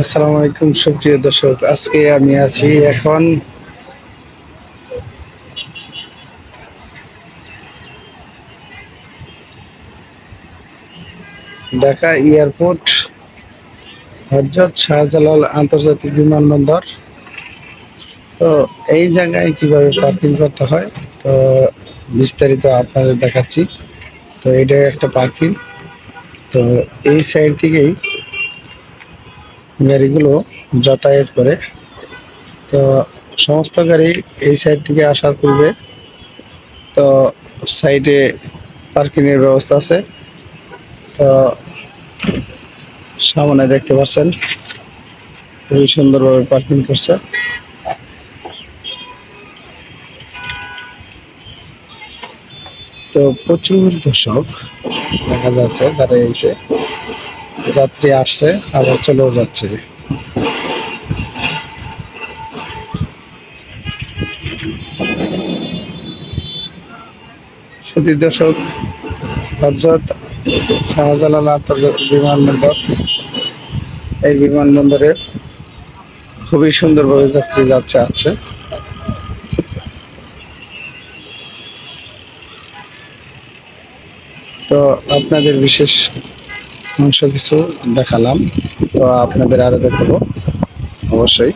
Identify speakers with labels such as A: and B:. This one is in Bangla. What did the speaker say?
A: আসসালামু আলাইকুম সুপ্রিয় দর্শক। আজকে আমি আছি এখন ঢাকা এয়ারপোর্ট, হজরত শাহজালাল আন্তর্জাতিক বিমানবন্দর। তো এই জায়গায় কীভাবে পার্কিং করতে হয়, তো বিস্তারিত আপনাদের দেখাচ্ছি। তো এটা একটা পার্কিং। তো এই সাইড থেকেই গাড়িগুলো যাতায়াত করে। তো সমস্ত গাড়ি এই সাইড থেকে আসার পূর্বে তো সাইডে পার্কিংয়ের ব্যবস্থা আছে। তো সামনে দেখতে পাচ্ছেন, খুবই সুন্দরভাবে পার্কিং করছে। তো প্রচুর দর্শক দেখা যাচ্ছে, দাঁড়িয়ে এসে যাত্রী আসছে, আবার চলেও যাচ্ছে। সুধী দর্শক, হজরত শাহজালাল আন্তর্জাতিক বিমানবন্দর, এই বিমানবন্দরে খুবই সুন্দরভাবে যাত্রী যাচ্ছে আছে। তো আপনাদের বিশেষ অংশ কিছু দেখালাম তো আপনাদের আরও দেখাবো। অবশ্যই।